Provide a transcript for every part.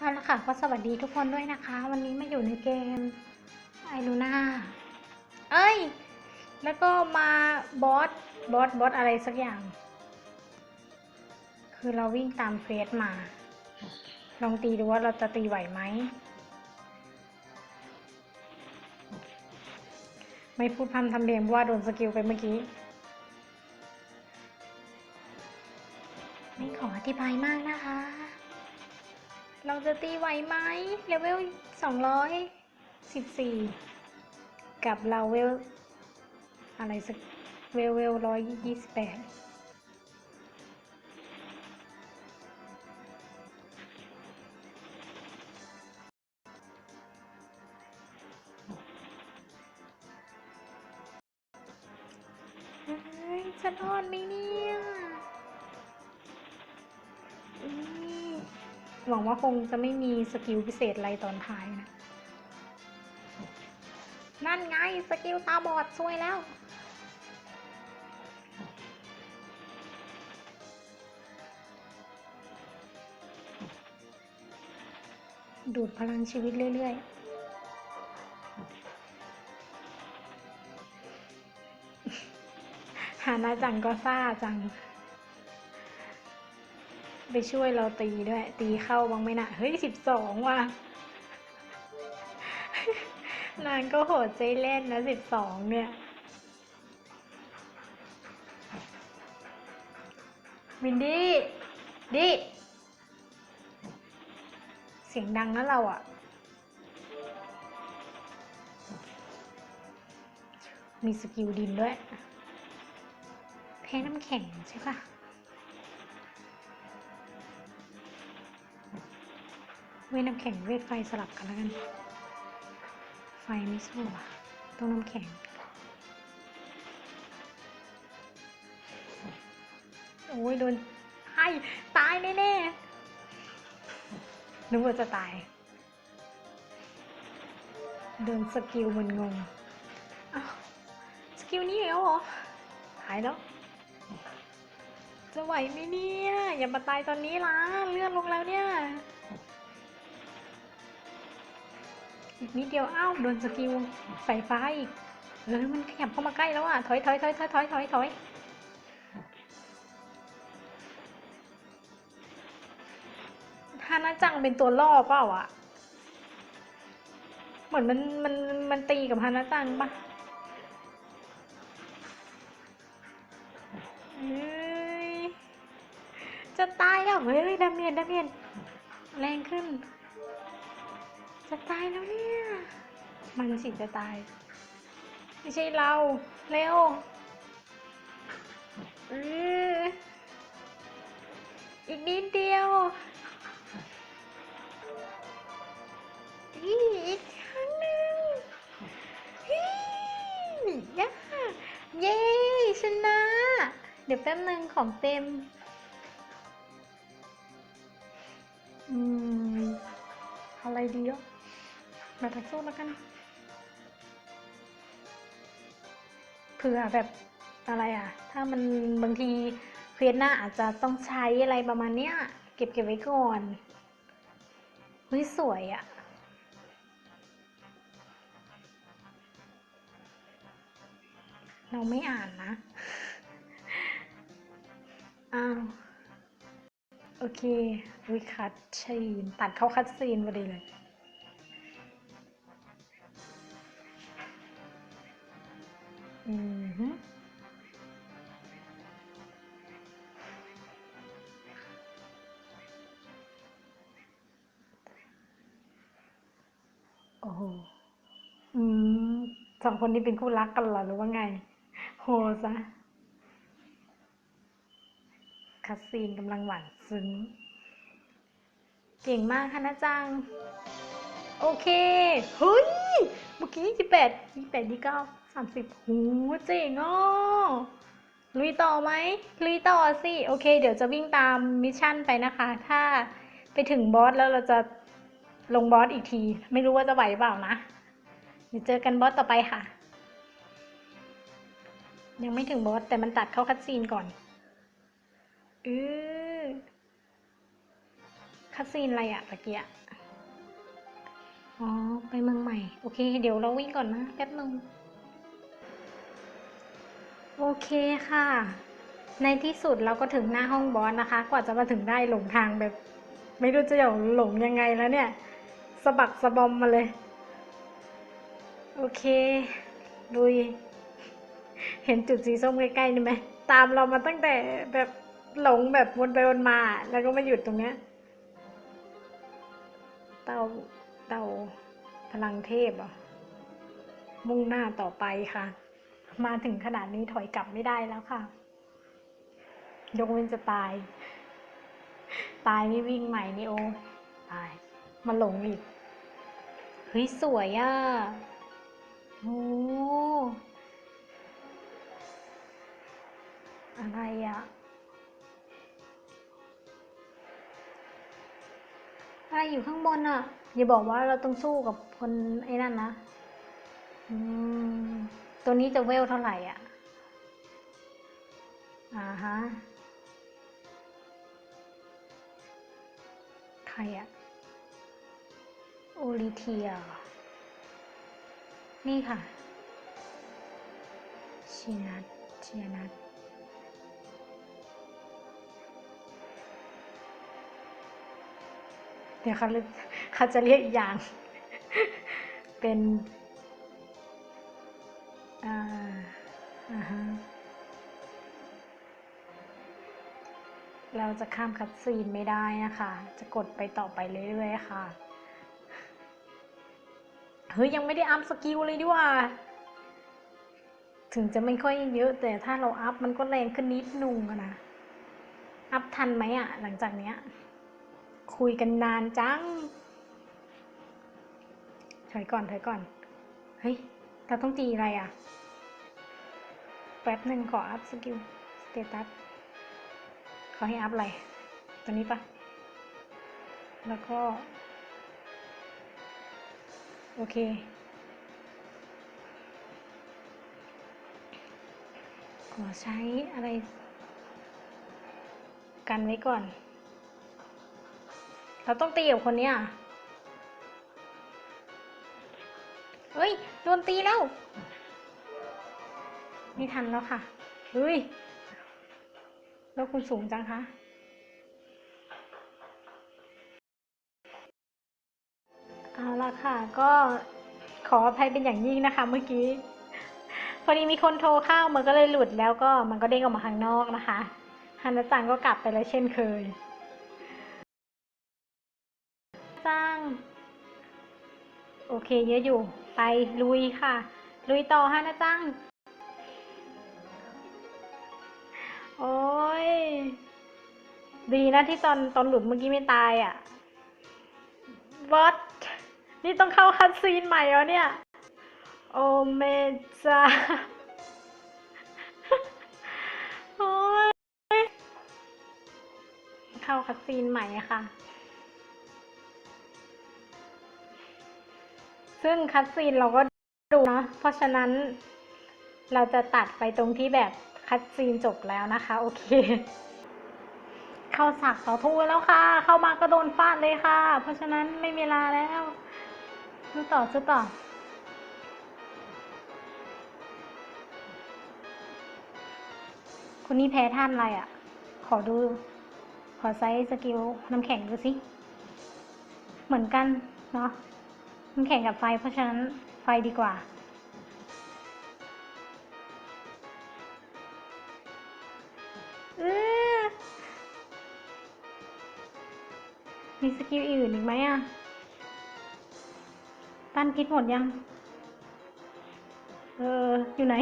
เอาละค่ะก็สวัสดีทุกคนด้วยนะคะ วันนี้มาอยู่ในเกมไอลูน่าเอ้ย แล้วก็มาบอสบอสบอสอะไรสักอย่าง คือเราวิ่งตามเฟสมา ลองตีดูว่าเราจะตีไหวไหม ไม่พูดพร่ำทำเพลงเพราะว่าโดนสกิลไปเมื่อกี้ ไม่ขออธิบายมากนะคะ เราจะตีไหวไหมเลเวลสองร้อยสิบสี่กับเราเวล อะไรสักเวลเวลร้อยยี่สิบแปดเฮ้ยจะรอดไหมเนี่ย หวังว่าคงจะไม่มีสกิลพิเศษอะไรตอนท้ายนะ นั่นไงสกิลตาบอดช่วยแล้ว ดูดพลังชีวิตเรื่อยๆฮานาจังก็ซ่าจัง ไปช่วยเราตีด้วย ตีเข้าบ้างไหมนะเฮ้ยสิบสองว่ะนางก็โหดใจเล่นนะสิบสองเนี่ย วินดี้ดิเสียงดังนะเราอะ่ะ มีสกิลดินด้วย แพ้น้ำแข็งใช่ปะ เวทน้ำแข็งเวทไฟสลับกันแล้วกัน ไฟไม่สู้อะต้องน้ำแข็งโอ้ยโดนไอ้ตายแน่ๆนึกว่าจะตาย โดนสกิลมันงงอ้าวสกิลนี้เหรอ หายแล้ว จะไหวไหมเนี่ย อย่ามาตายตอนนี้ล่ะ เลื่อนลงแล้วเนี่ย อีกนิดเดียวอ้าวโดนสกิลใส่ฟ้าอีกเออมันขยับเข้ามาใกล้แล้วอะถอยถอยถอยถอยถอยถอยถอยฮานาจังเป็นตัวล่อเปล่าอะเหมือนมันมันมันตีกับฮานาจังปะจะตายแล้วเฮ้ยดาเมียนดาเมียนแรงขึ้น จะตายแล้วเนี่ย มันสิจะตาย ไม่ใช่เรา เร็วอออีกนิดเดียวอีกครั้งหนึ่งฮีย่าเย้ชนะ เดี๋ยวแป๊บนึงของเต็ม อืม อะไรดีอะ มาถักสู้แล้วกันเผื่อแบบอะไรอะ ถ้ามันบางทีเควสหน้าอาจจะต้องใช้อะไรประมาณเนี้ย เก็บเก็บไว้ก่อนเฮ้ยสวยอะเราไม่อ่านนะ อ้าว โอเควิคัตซีนตัดเข้าคัตซีนพอดีเลย คนนี้เป็นคู่รักกันเหรอหรือว่าไง โหซะคัสซีนกำลังหวานซึ้ง เก่งมากค่ะนะจัง โอเค เฮ้ย เมื่อกี้ยี่แปดยี่แปดยี่เก้าสามสิบหูเจ๋งอะลุยต่อไหมลุยต่อสิ โอเค เดี๋ยวจะวิ่งตามมิชชั่นไปนะคะ ถ้าไปถึงบอสแล้วเราจะลงบอสอีกที ไม่รู้ว่าจะไหวเปล่านะ เดี๋ยวเจอกันบอสต่อไปค่ะ ยังไม่ถึงบอสแต่มันตัดเข้าคัดซีนก่อนเออคัดซีนอะไรอะตะเกียอ๋อ ไปเมืองใหม่ โอเค เดี๋ยวเราวิ่งก่อนนะ แป๊บนึง โอเคค่ะ ในที่สุดเราก็ถึงหน้าห้องบอสนะคะ กว่าจะมาถึงได้หลงทางแบบ ไม่รู้จะหลงยังไงแล้วเนี่ยสะบักสะบอมมาเลย โอเคลุย เห็นจุดสีส้มใกล้ๆนี่ไหมตามเรามาตั้งแต่แบบหลงแบบวนไปวนมา แล้วก็มาหยุดตรงเนี้ย เตาเตาพลังเทพอะมุ่งหน้าต่อไปค่ะ มาถึงขนาดนี้ถอยกลับไม่ได้แล้วค่ะ ยกเว้นจะตาย ตายนี่วิ่งใหม่นี่โอ้ตาย มาหลงอีก เฮ้ย สวยอะ โอ้อะไรอะอะไรอยู่ข้างบนอะ อย่าบอกว่าเราต้องสู้กับคนไอ้นั่นนะอืมตัวนี้จะเวลเท่าไหร่อะ อ่าฮะ ใครอะโอลิเทีย นี่ค่ะชินัทเชียนัทเดี๋ยวเขาเรียกเขาจะเรียกอีกอย่าง เป็นอ่าอ่าฮะเราจะข้ามคัดซีนไม่ได้นะคะ จะกดไปต่อไปเรื่อยๆค่ะ เฮ้ยยังไม่ได้อัพสกิลเลยดีกว่า ถึงจะไม่ค่อยเยอะ แต่ถ้าเราอัพมันก็แรงขึ้นนิดนึงนะ อัพทันไหมอะหลังจากเนี้ย คุยกันนานจังถอยก่อนถอยก่อน เฮ้ยเราต้องตีอะไรอะแป๊บหนึ่งขออัพสกิลสเตตัสเขาให้อัพอะไร ตัวนี้ปะแล้วก็ โอเค ขอใช้อะไร กันไว้ก่อน เราต้องตีกับคนเนี้ยเฮ้ย โดนตีแล้ว ไม่ทันแล้วค่ะ เฮ้ย แล้วคุณสูงจังคะ เอาละ ค่ะ ก็ขออภัยเป็นอย่างยิ่งนะคะ เมื่อกี้ พอดีมีคนโทรเข้ามันก็เลยหลุดแล้วก็มันก็เด้งออกมาข้างนอกนะคะฮันนะจังก็กลับไปแล้วเช่นเคยจังโอเค เยอะอยู่ ไปลุยค่ะ ลุยต่อฮะนะจัง โอ้ย ดีนะที่ตอนตอนหลุดเมื่อกี้ไม่ตายอะ วอต นี่ต้องเข้าคัดซีนใหม่แล้วเนี่ย โอเมจ้าโอ้ยเข้าคัดซีนใหม่ค่ะ ซึ่งคัดซีนเราก็ดูเนะ เพราะฉะนั้นเราจะตัดไปตรงที่แบบคัดซีนจบแล้วนะคะ โอเค เข้าสักเสาทูแล้วค่ะ เข้ามาก็โดนฟาดเลยค่ะ เพราะฉะนั้นไม่มีเวลาแล้ว สู้ต่อสู้ต่อคนนี้แพ้ท่านอะไรอะ่ะ ขอดู ขอไซส์สกิลน้ำแข็งดูสิ เหมือนกัน เนาะน้ำแข็งกับไฟ เพราะฉะนั้นไฟดีกว่าอมีสกิลอื่นอีกไหมอะ ต้านพิษหมดยัง เออ อยู่ไหน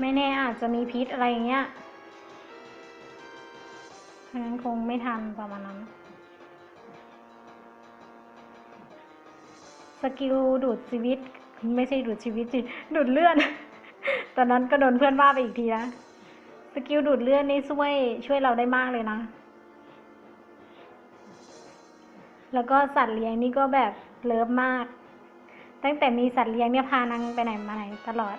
ไม่แน่อาจจะมีพิษอะไรอย่างเงี้ยฉะนั้นคงไม่ทันประมาณนั้น สกิลดูดชีวิต ไม่ใช่ดูดชีวิตสิดูดเลือด ตอนนั้นก็โดนเพื่อนว่าไปอีกทีนะ สกิลดูดเลือดนี่ช่วย ช่วยเราได้มากเลยนะ แล้วก็สัตว์เลี้ยงนี่ก็แบบเลิฟมาก ตั้งแต่มีสัตว์เลี้ยงเนี่ยพานางไปไหนมาไหนตลอด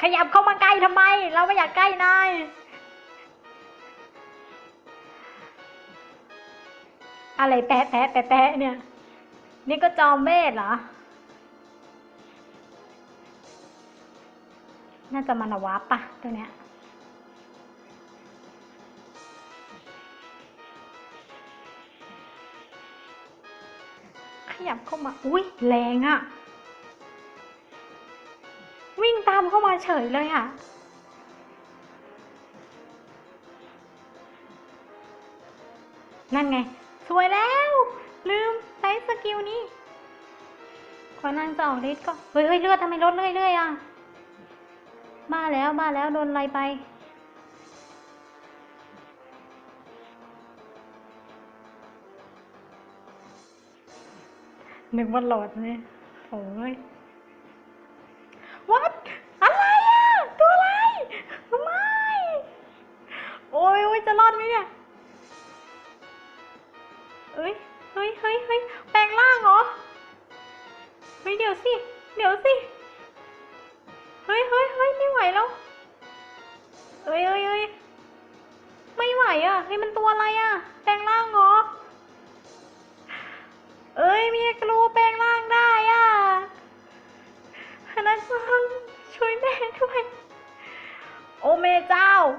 ขยับเข้ามาใกล้ทำไม เราไม่อยากใกล้นายอะไรแปะแปะแปะแปะเนี่ย นี่ก็จอมเวทเหรอ น่าจะมานวับปะตัวเนี้ย ยับเข้ามา อุ้ยแรงอะวิ่งตามเข้ามาเฉยเลยอะนั่นไง สวยแล้ว ลืมใช้สกิลนี้ขอนางจะออกฤทธิ์ก็เฮ้ยเฮ้ยเลือดทำไมลดเรื่อยๆอะบ้าแล้วบ้าแล้วโดนอะไรไป นึกว่าหลอดเนี่ยโอ้ยวัดอะไรอะ ตัวอะไร ไม่ โอ้ยโอ้ยจะรอดไหมเนี่ย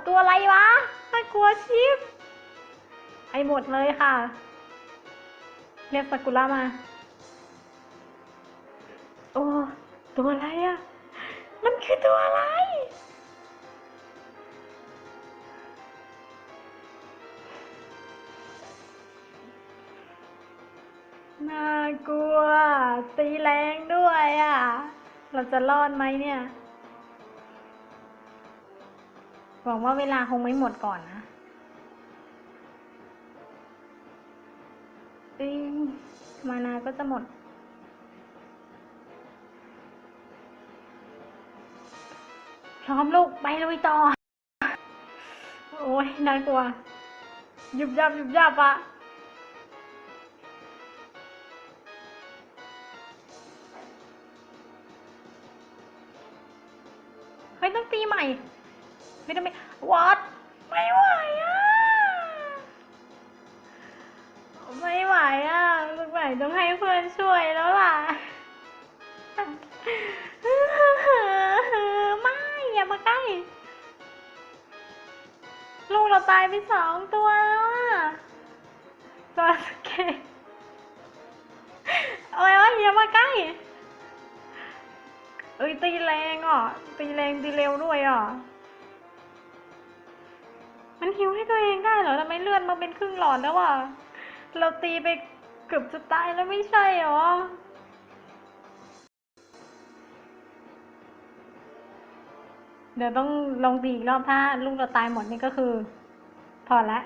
ตัวอะไรวะน่ากลัวชิบไอหมดเลยค่ะ เรียกซากุระมา โอ้ ตัวอะไรอะ่ะ มันคือตัวอะไร น่ากลัว ตีแรงด้วยอะ่ะ เราจะรอดไหมเนี่ย หวังว่าเวลาคงไม่หมดก่อนนะเอ้ยมานาก็จะหมด พร้อมลูก ไปลุยต่อ โอ้ยน่ากลัว ยุบยับยุบยับอะเฮ้ยต้องตีใหม่ ไม่ต้องไม่วัดไม่ไหวอะไม่ไหวอะลูกใหม่ต้องให้เพื่อนช่วยแล้วล่ะไม่อย่ามาใกล้ ลูกเราตายไปสองตัวแล้วอะจอสเกตโอ้ยโอ้ยอย่ามาใกล้ เอ้ยตีแรงอะตีแรงตีเร็วด้วยอะ มันหิวให้ตัวเองได้เหรอทำไมเลื่อดมาเป็นครึ่งหลอดแล้วอะเราตีไปเกือบจะตายแล้วไม่ใช่เหรอเดี๋ยวต้องลองตีอีกรอบถ้าลูกเราตายหมดนี่ก็คือ พอละ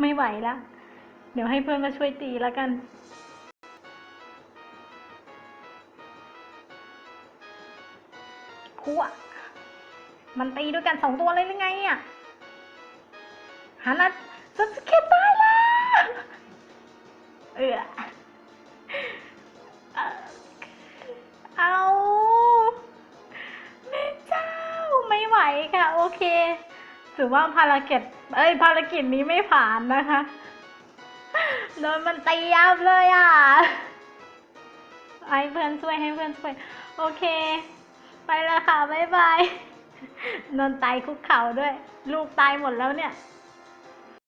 ไม่ไหวละเดี๋ยวให้เพื่อนมาช่วยตีแล้วกัน คั่วมันตีด้วยกันสองตัวเลยหรือไงอะ ฮานะซัสเกตตายแล้วเออเออเอาแม่เจ้าไม่ไหวค่ะ โอเค ถือว่าภารกิจ เอ้ย ภารกิจนี้ไม่ผ่านนะคะโดนมันตียับเลยอะให้เพื่อนช่วยให้เพื่อนช่วย โอเค ไปล้วค่ะ บ๊ายบายนอนตายคุกเข่าด้วย ลูกตายหมดแล้วเนี่ย